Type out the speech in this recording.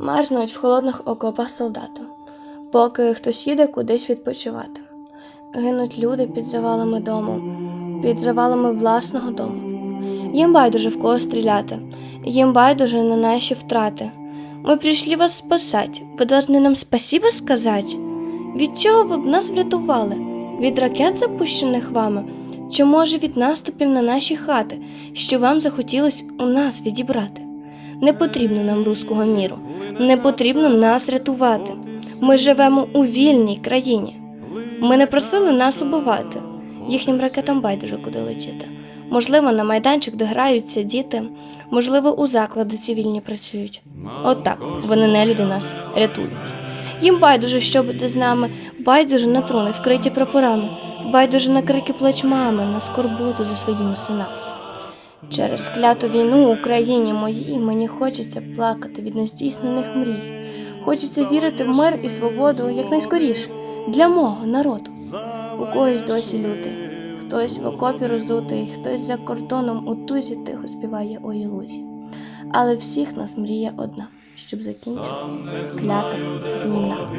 Мерзнуть в холодних окопах солдати, поки хтось їде кудись відпочивати. Гинуть люди під завалами дому, під завалами власного дому. Їм байдуже в кого стріляти, їм байдуже на наші втрати. Ми прийшли вас спасать, ви должны нам спасибо сказать? Від чого ви б нас врятували? Від ракет, запущених вами? Чи може від наступів на наші хати, що вам захотілось у нас відібрати? Не потрібно нам руського міру, не потрібно нас рятувати. Ми живемо у вільній країні. Ми не просили нас убивати. Їхнім ракетам байдуже куди летіти. Можливо, на майданчик, де граються діти, можливо, у заклади цивільні працюють. Отак вони нелюди нас рятують. Їм байдуже, що буде з нами, байдуже на труни, вкриті прапорами, байдуже на крики плач мами, на скорботу за своїми синами. Через кляту війну Україні моїй мені хочеться плакати від нездійснених мрій. Хочеться вірити в мир і свободу якнайскоріше для мого народу. У когось досі лютий, хтось в окопі розутий, хтось за кордоном у тузі тихо співає ой лузі. Але всіх нас мріє одна, щоб закінчилась клята війна.